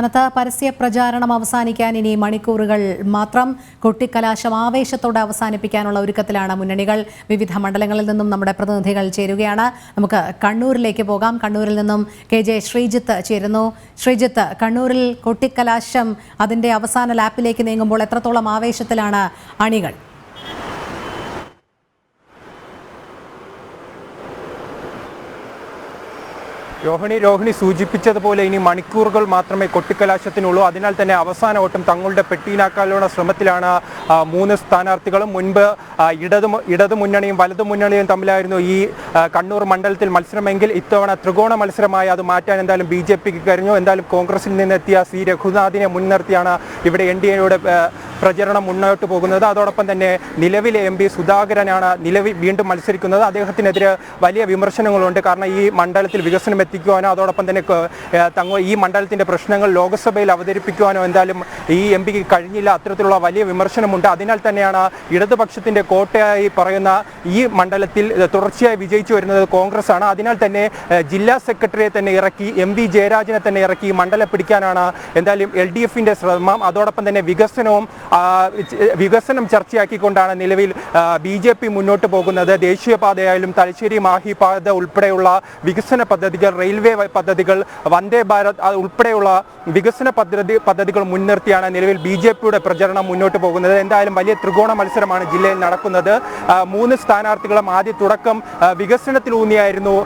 സംസ്ഥാനത്ത് പരസ്യ പ്രചാരണം അവസാനിക്കാൻ ഇനി മണിക്കൂറുകൾ മാത്രം കൊട്ടിക്കലാശം ആവേശത്തോടെ അവസാനിപ്പിക്കാനുള്ള ഒരുക്കത്തിലാണ് മുന്നണികൾ. വിവിധ മണ്ഡലങ്ങളിൽ നിന്നും നമ്മുടെ പ്രതിനിധികൾ ചേരുകയാണ്. നമുക്ക് കണ്ണൂരിലേക്ക് പോകാം. കണ്ണൂരിൽ നിന്നും കെ ജെ ശ്രീജിത്ത് ചേരുന്നു. ശ്രീജിത്ത് കണ്ണൂരിൽ കൊട്ടിക്കലാശം അതിന്റെ അവസാന ലാപ്പിലേക്ക് നീങ്ങുമ്പോൾ എത്രത്തോളം ആവേശത്തിലാണ് അണികൾ? രോഹിണി രോഹിണി സൂചിപ്പിച്ചതുപോലെ ഇനി മണിക്കൂറുകൾ മാത്രമേ കൊട്ടിക്കലാശത്തിനുള്ളൂ. അതിനാൽ തന്നെ അവസാന ഓട്ടം തങ്ങളുടെ പെട്ടീനാക്കാനുള്ള ശ്രമത്തിലാണ് മൂന്ന് സ്ഥാനാർത്ഥികളും. മുൻപ് ഇടതു ഇടതു മുന്നണിയും വലതു മുന്നണിയും തമ്മിലായിരുന്നു ഈ കണ്ണൂർ മണ്ഡലത്തിൽ മത്സരമെങ്കിൽ ഇത്തവണ ത്രികോണ മത്സരമായി അത് മാറ്റാൻ എന്തായാലും ബി ജെ പിക്ക് കഴിഞ്ഞു. എന്തായാലും കോൺഗ്രസിൽ നിന്നെത്തിയ സി രഘുനാഥിനെ മുൻനിർത്തിയാണ് ഇവിടെ എൻ ഡി എയുടെ പ്രചരണം മുന്നോട്ട് പോകുന്നത്. അതോടൊപ്പം തന്നെ നിലവിലെ എം പി സുധാകരനാണ് നിലവിൽ വീണ്ടും മത്സരിക്കുന്നത്. അദ്ദേഹത്തിനെതിരെ വലിയ വിമർശനങ്ങളുണ്ട്. കാരണം ഈ മണ്ഡലത്തിൽ വികസനം എത്തിക്കുവാനോ അതോടൊപ്പം തന്നെ തങ്ങ ഈ മണ്ഡലത്തിന്റെ പ്രശ്നങ്ങൾ ലോക്സഭയിൽ അവതരിപ്പിക്കുവാനോ എന്തായാലും ഈ എം പിക്ക് കഴിഞ്ഞില്ല. അത്തരത്തിലുള്ള വലിയ വിമർശനമുണ്ട്. അതിനാൽ തന്നെയാണ് ഇടതുപക്ഷത്തിന്റെ കോട്ടയായി പറയുന്ന ഈ മണ്ഡലത്തിൽ തുടർച്ചയായി വിജയിച്ചു വരുന്നത് കോൺഗ്രസ് ആണ് അതിനാൽ തന്നെ ജില്ലാ സെക്രട്ടറിയെ തന്നെ ഇറക്കി എം വി ജയരാജനെ തന്നെ ഇറക്കി മണ്ഡലം പിടിക്കാനാണ് എന്തായാലും എൽ ഡി എഫിന്റെ ശ്രമം. അതോടൊപ്പം തന്നെ വികസനവും വികസനം ചർച്ചയാക്കിക്കൊണ്ടാണ് നിലവിൽ ബി ജെ പി മുന്നോട്ട് പോകുന്നത്. ദേശീയപാതയായാലും തലശ്ശേരി മാഹി പാത ഉൾപ്പെടെയുള്ള വികസന പദ്ധതികൾ റെയിൽവേ പദ്ധതികൾ വന്ദേ ഭാരത് ഉൾപ്പെടെയുള്ള വികസന പദ്ധതി പദ്ധതികൾ മുൻനിർത്തിയാണ് നിലവിൽ ബി ജെ പിയുടെ പ്രചരണം മുന്നോട്ട് പോകുന്നത്. എന്തായാലും വലിയ ത്രികോണ മത്സരമാണ് ജില്ലയിൽ നടക്കുന്നത്. മൂന്ന് സ്ഥാനാർത്ഥികളും ആദ്യ തുടക്കം വികസനത്തിലൂന്നിയായിരുന്നു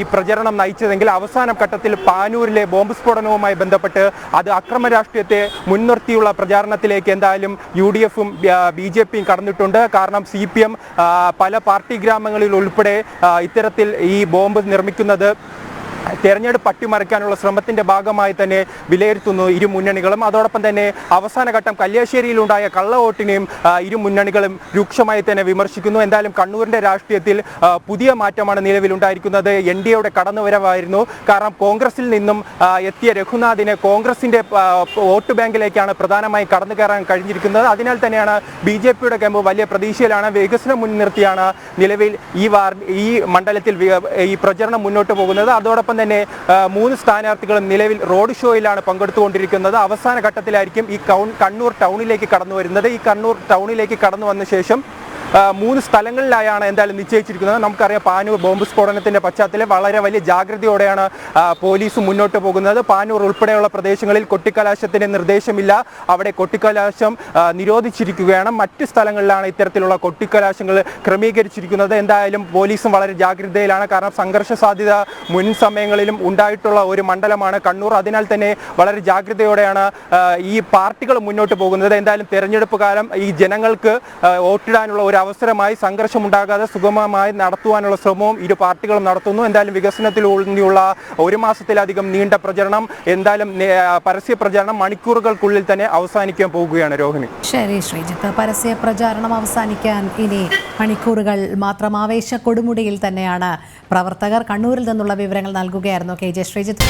ഈ പ്രചരണം നയിച്ചതെങ്കിൽ അവസാന ഘട്ടത്തിൽ പാനൂരിലെ ബോംബ് സ്ഫോടനവുമായി ബന്ധപ്പെട്ട് അത് അക്രമ രാഷ്ട്രീയത്തെ മുൻനിർത്തിയുള്ള പ്രചാരണത്തിലേക്ക് എന്തായാലും യു ഡി എഫും ബി ജെ പിയും കടന്നിട്ടുണ്ട്. കാരണം സി പി എം പല പാർട്ടി ഗ്രാമങ്ങളിൽ ഉൾപ്പെടെ ഇത്തരത്തിൽ ഈ ബോംബ് നിർമ്മിക്കുന്നത് തെരഞ്ഞെടുപ്പ് അട്ടിമറിക്കാനുള്ള ശ്രമത്തിന്റെ ഭാഗമായി തന്നെ വിലയിരുത്തുന്നു ഇരു മുന്നണികളും. അതോടൊപ്പം തന്നെ അവസാന ഘട്ടം കല്യാശ്ശേരിയിലുണ്ടായ കള്ളവോട്ടിനെയും ഇരു മുന്നണികളും രൂക്ഷമായി തന്നെ വിമർശിക്കുന്നു. എന്തായാലും കണ്ണൂരിന്റെ രാഷ്ട്രീയത്തിൽ പുതിയ മാറ്റമാണ് നിലവിലുണ്ടായിരിക്കുന്നത് എൻ ഡി എയുടെ കടന്നുവരവായിരുന്നു. കാരണം കോൺഗ്രസിൽ നിന്നും എത്തിയ രഘുനാഥിനെ കോൺഗ്രസിന്റെ വോട്ട് ബാങ്കിലേക്കാണ് പ്രധാനമായും കടന്നു കയറാൻ കഴിഞ്ഞിരിക്കുന്നത്. അതിനാൽ തന്നെയാണ് ബി ജെ പിയുടെ ക്യാമ്പ് വലിയ പ്രതീക്ഷയിലാണ്. വികസനം മുൻനിർത്തിയാണ് നിലവിൽ ഈ വാർ ഈ മണ്ഡലത്തിൽ ഈ പ്രചരണം മുന്നോട്ട് പോകുന്നത്. അതോടൊപ്പം തന്നെ മൂന്ന് സ്ഥാനാർത്ഥികളും നിലവിൽ റോഡ് ഷോയിലാണ് പങ്കെടുത്തുകൊണ്ടിരിക്കുന്നത്. അവസാന ഘട്ടത്തിലായിരിക്കും ഈ കണ്ണൂർ ടൗണിലേക്ക് കടന്നു വരുന്നത് ഈ കണ്ണൂർ ടൗണിലേക്ക് കടന്നു വന്ന ശേഷം മൂന്ന് സ്ഥലങ്ങളിലായാണ് എന്തായാലും നിശ്ചയിച്ചിരിക്കുന്നത്. നമുക്കറിയാം പാനൂർ ബോംബ് സ്ഫോടനത്തിന്റെ പശ്ചാത്തലത്തിൽ വളരെ വലിയ ജാഗ്രതയോടെയാണ് പോലീസ് മുന്നോട്ട് പോകുന്നത്. പാനൂർ ഉൾപ്പെടെയുള്ള പ്രദേശങ്ങളിൽ കൊട്ടിക്കലാശത്തിന് നിർദ്ദേശമില്ല. അവിടെ കൊട്ടിക്കലാശം നിരോധിച്ചിരിക്കുകയാണ്. മറ്റ് സ്ഥലങ്ങളിലാണ് ഇത്തരത്തിലുള്ള കൊട്ടിക്കലാശങ്ങൾ ക്രമീകരിച്ചിരിക്കുന്നത്. എന്തായാലും പോലീസും വളരെ ജാഗ്രതയിലാണ്. കാരണം സംഘർഷ സാധ്യത മുൻ സമയങ്ങളിലും ഉണ്ടായിട്ടുള്ള ഒരു മണ്ഡലമാണ് കണ്ണൂർ. അതിനാൽ തന്നെ വളരെ ജാഗ്രതയോടെയാണ് ഈ പാർട്ടികൾ മുന്നോട്ട് പോകുന്നത്. എന്തായാലും തെരഞ്ഞെടുപ്പ് കാലം ഈ ജനങ്ങൾക്ക് വോട്ടിടാനുള്ള ഒരു അവസരമായി സംഘർഷമുണ്ടാകാതെ സുഗമമായി നടത്തുവാനുള്ള ശ്രമവും ഇരു പാർട്ടികളും നടത്തുന്നു. എന്തായാലും വികസനത്തിലൂന്നിയുള്ള ഒരു മാസത്തിലധികം നീണ്ട പ്രചരണം എന്തായാലും പരസ്യ പ്രചരണം മണിക്കൂറുകൾക്കുള്ളിൽ തന്നെ അവസാനിക്കാൻ പോകുകയാണ് രോഹിണി. ശരി ശ്രീജിത്ത്. പരസ്യ പ്രചാരണം അവസാനിക്കാൻ ഇനി മണിക്കൂറുകൾ മാത്രം ആവേശ കൊടുമുടിയിൽ തന്നെയാണ് പ്രവർത്തകർ. കണ്ണൂരിൽ നിന്നുള്ള വിവരങ്ങൾ നൽകുകയായിരുന്നു കെ ജെ ശ്രീജിത്ത്.